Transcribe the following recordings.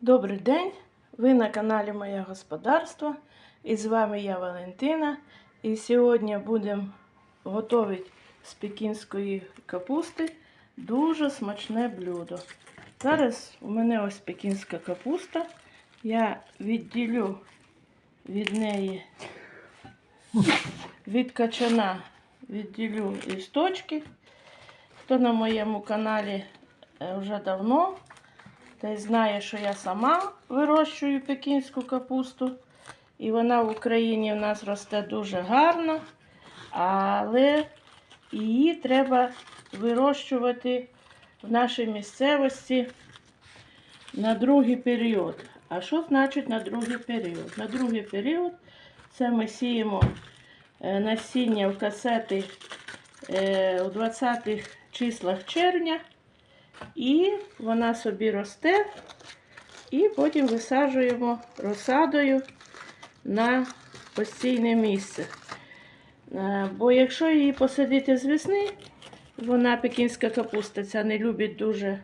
Добрий день! Ви на каналі Моє Господарство. І з вами я Валентина. І сьогодні будемо готувати з пекінської капусти дуже смачне блюдо. Зараз у мене ось пекінська капуста. Я відділю від неї від качана відділю листочки. Хто на моєму каналі е, вже давно, той знає, що я сама вирощую пекінську капусту. І вона в Україні в нас росте дуже гарно, але її треба вирощувати в нашій місцевості на другий період. А що значить на другий період? На другий період це ми сіємо е, насіння в касети е, у 20-х числах червня, і вона собі росте, і потім висаджуємо розсадою на постійне місце. Е, Бо якщо її посадити з весни, вона пекінська капуста ця не любить дуже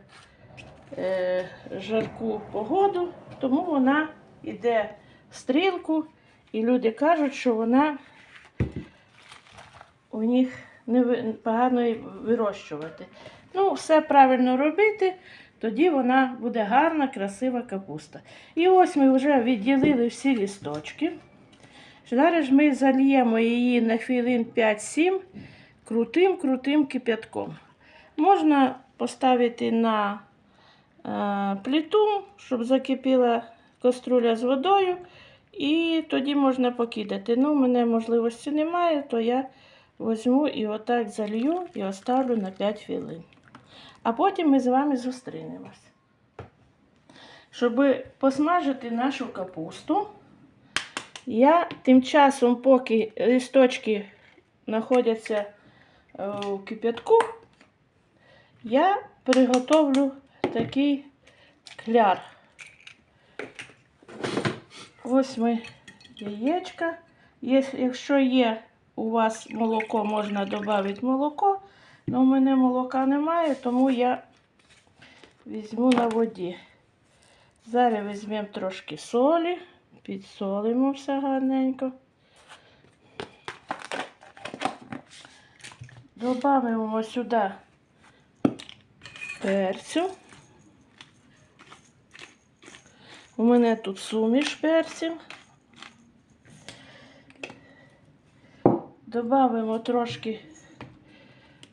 е, жарку погоду, тому вона йде в стрілку, і люди кажуть, що вона у них не погано вирощувати. Ну, все правильно робити, тоді вона буде гарна, красива капуста. І ось ми вже відділили всі лісточки. Зараз ми зальємо її на хвилин 5-7 крутим-крутим кип'ятком. Можна поставити на е, плиту, щоб закипіла каструля з водою, і тоді можна покидати. Ну, у мене можливості немає, то я візьму і отак залью і оставлю на 5 хвилин. А потім ми з вами зустрінемось. Щоб посмажити нашу капусту, я тим часом, поки листочки знаходяться е, у кип'ятку, я приготовлю такий кляр. Ось ми яєчка. Якщо є у вас молоко, можна додати молоко. але у мене молока немає, тому я візьму на воді. Зараз візьмемо трошки солі, підсолимо все гарненько. Добавимо сюди перцю. У мене тут суміш перців. Добавимо трошки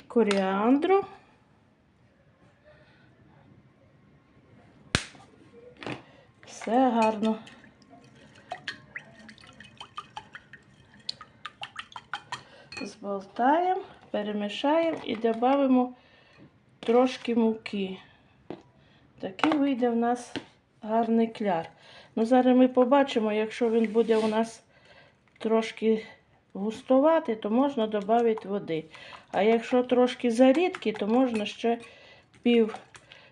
коріандру. Все гарно. Зболтаємо, перемішаємо і додамо трошки муки. Такий вийде в нас гарний кляр. Ну, зараз ми побачимо, якщо він буде у нас трошки густувати, то можна додати води. А якщо трошки зарідкий, то можна ще пів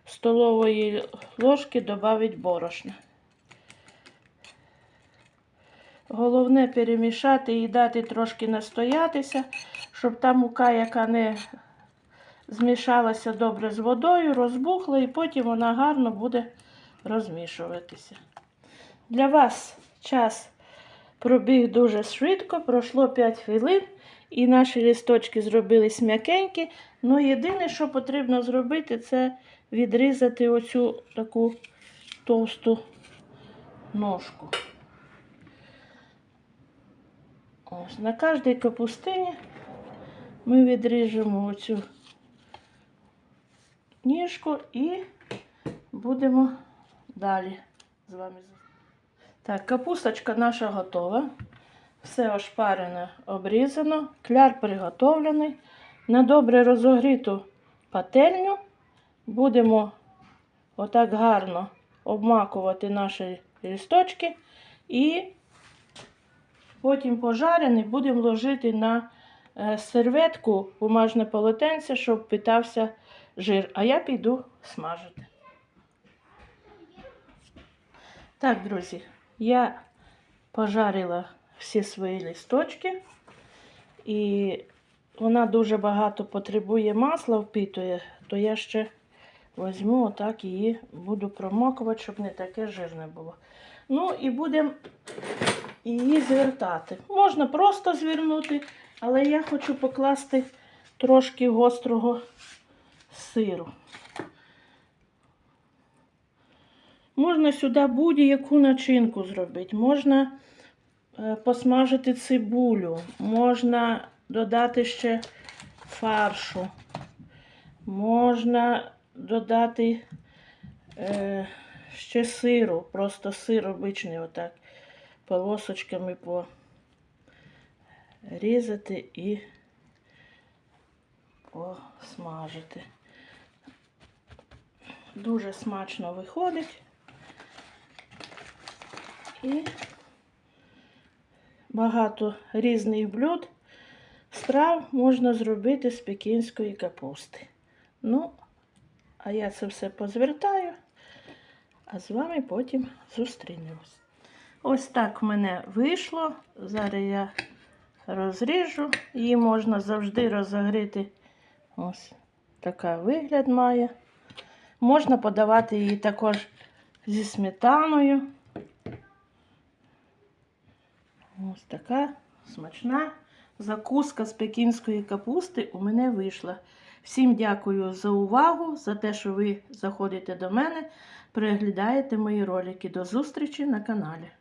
столової ложки додати борошна. Головне перемішати і дати трошки настоятися, щоб та мука, яка не змішалася добре з водою, розбухла, і потім вона гарно буде розмішуватися. Для вас час пробіг дуже швидко, пройшло 5 хвилин, і наші листочки зробились м'якенькі. Ну, єдине, що потрібно зробити, це відрізати оцю таку товсту ножку. Ось, на кожній капустині ми відріжемо оцю ніжку і будемо далі з вами. Так, капусточка наша готова. Все ошпарене, обрізано, кляр приготовлений. На добре розогріту пательню будемо отак гарно обмакувати наші лісточки і потім пожарений будемо ложити на е, серветку бумажне полотенце, щоб питався жир. А я піду смажити. Так, друзі, я пожарила всі свої листочки, і вона дуже багато потребує масла, впитує, то я ще Возьму отак її, буду промокувати, щоб не таке жирне було. Ну і будемо її звертати. Можна просто звернути, але я хочу покласти трошки гострого сиру. Можна сюди будь-яку начинку зробити. Можна е, посмажити цибулю, можна додати ще фаршу, можна додати е, ще сиру, просто сир обичний, отак, полосочками порізати і посмажити. Дуже смачно виходить. І багато різних блюд, страв можна зробити з пекінської капусти. Ну, а я це все позвертаю, а з вами потім зустрінемось. Ось так в мене вийшло. Зараз я розріжу. Її можна завжди розогріти. Ось така вигляд має. Можна подавати її також зі сметаною. Ось така смачна закуска з пекінської капусти у мене вийшла. Всім дякую за увагу, за те, що ви заходите до мене, переглядаєте мої ролики. До зустрічі на каналі.